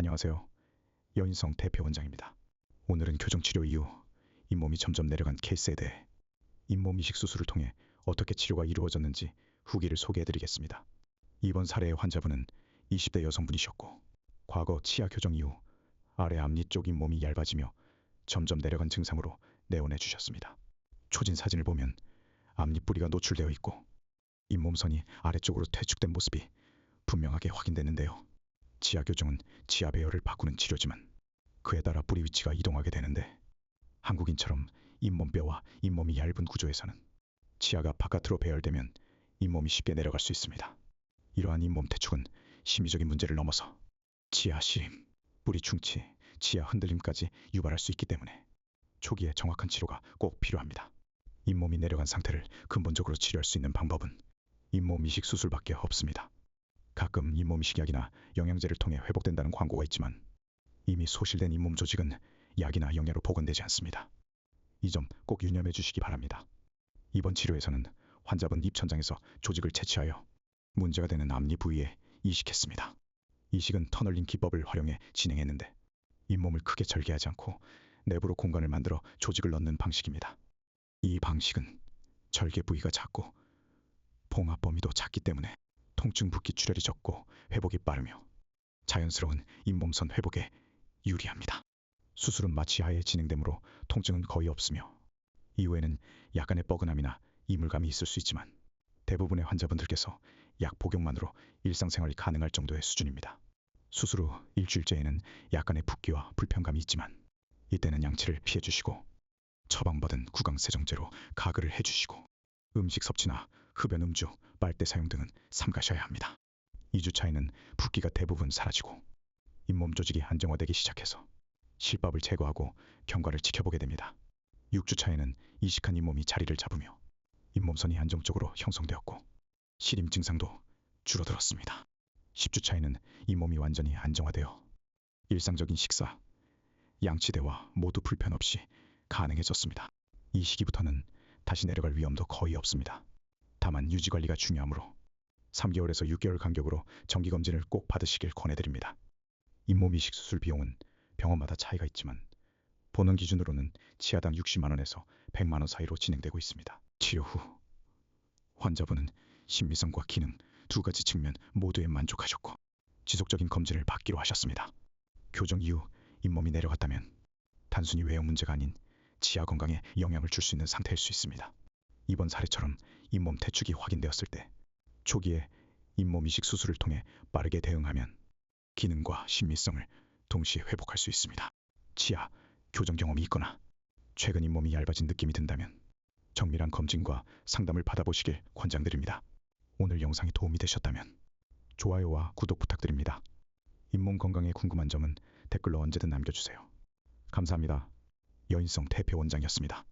안녕하세요. 여인성 대표 원장입니다. 오늘은 교정치료 이후 잇몸이 점점 내려간 케이스에 대해 잇몸 이식 수술을 통해 어떻게 치료가 이루어졌는지 후기를 소개해드리겠습니다. 이번 사례의 환자분은 20대 여성분이셨고 과거 치아 교정 이후 아래 앞니 쪽 잇몸이 얇아지며 점점 내려간 증상으로 내원해 주셨습니다. 초진 사진을 보면 앞니 뿌리가 노출되어 있고 잇몸선이 아래쪽으로 퇴축된 모습이 분명하게 확인되는데요. 치아 교정은 치아 배열을 바꾸는 치료지만 그에 따라 뿌리 위치가 이동하게 되는데 한국인처럼 잇몸뼈와 잇몸이 얇은 구조에서는 치아가 바깥으로 배열되면 잇몸이 쉽게 내려갈 수 있습니다. 이러한 잇몸 퇴축은 심리적인 문제를 넘어서 치아 시림, 뿌리 충치, 치아 흔들림까지 유발할 수 있기 때문에 초기에 정확한 치료가 꼭 필요합니다. 잇몸이 내려간 상태를 근본적으로 치료할 수 있는 방법은 잇몸 이식 수술밖에 없습니다. 가끔 잇몸 이식약이나 영양제를 통해 회복된다는 광고가 있지만 이미 소실된 잇몸 조직은 약이나 영양으로 복원되지 않습니다. 이 점 꼭 유념해 주시기 바랍니다. 이번 치료에서는 환자분 입천장에서 조직을 채취하여 문제가 되는 앞니 부위에 이식했습니다. 이식은 터널링 기법을 활용해 진행했는데 잇몸을 크게 절개하지 않고 내부로 공간을 만들어 조직을 넣는 방식입니다. 이 방식은 절개 부위가 작고 봉합 범위도 작기 때문에 통증 붓기 출혈이 적고 회복이 빠르며 자연스러운 잇몸선 회복에 유리합니다. 수술은 마취 하에 진행되므로 통증은 거의 없으며 이후에는 약간의 뻐근함이나 이물감이 있을 수 있지만 대부분의 환자분들께서 약 복용만으로 일상생활이 가능할 정도의 수준입니다. 수술 후 일주일째에는 약간의 붓기와 불편감이 있지만 이때는 양치를 피해 주시고 처방받은 구강세정제로 가글을 해주시고 음식 섭취나 흡연 음주, 빨대 사용 등은 삼가셔야 합니다. 2주 차에는 붓기가 대부분 사라지고 잇몸 조직이 안정화되기 시작해서 실밥을 제거하고 경과를 지켜보게 됩니다. 6주 차에는 이식한 잇몸이 자리를 잡으며 잇몸선이 안정적으로 형성되었고 시림 증상도 줄어들었습니다. 10주 차에는 잇몸이 완전히 안정화되어 일상적인 식사, 양치대와 모두 불편 없이 가능해졌습니다. 이 시기부터는 다시 내려갈 위험도 거의 없습니다. 다만 유지 관리가 중요하므로 3개월에서 6개월 간격으로 정기 검진을 꼭 받으시길 권해드립니다. 잇몸 이식 수술 비용은 병원마다 차이가 있지만 보는 기준으로는 치아당 60만 원에서 100만 원 사이로 진행되고 있습니다. 치료 후 환자분은 심미성과 기능 두 가지 측면 모두에 만족하셨고 지속적인 검진을 받기로 하셨습니다. 교정 이후 잇몸이 내려갔다면 단순히 외형 문제가 아닌 치아 건강에 영향을 줄 수 있는 상태일 수 있습니다. 이번 사례처럼 잇몸 퇴축이 확인되었을 때 초기에 잇몸 이식 수술을 통해 빠르게 대응하면 기능과 신미성을 동시에 회복할 수 있습니다. 치아 교정 경험이 있거나 최근 잇몸이 얇아진 느낌이 든다면 정밀한 검진과 상담을 받아보시길 권장드립니다. 오늘 영상이 도움이 되셨다면 좋아요와 구독 부탁드립니다. 잇몸 건강에 궁금한 점은 댓글로 언제든 남겨주세요. 감사합니다. 여인성 대표 원장이었습니다.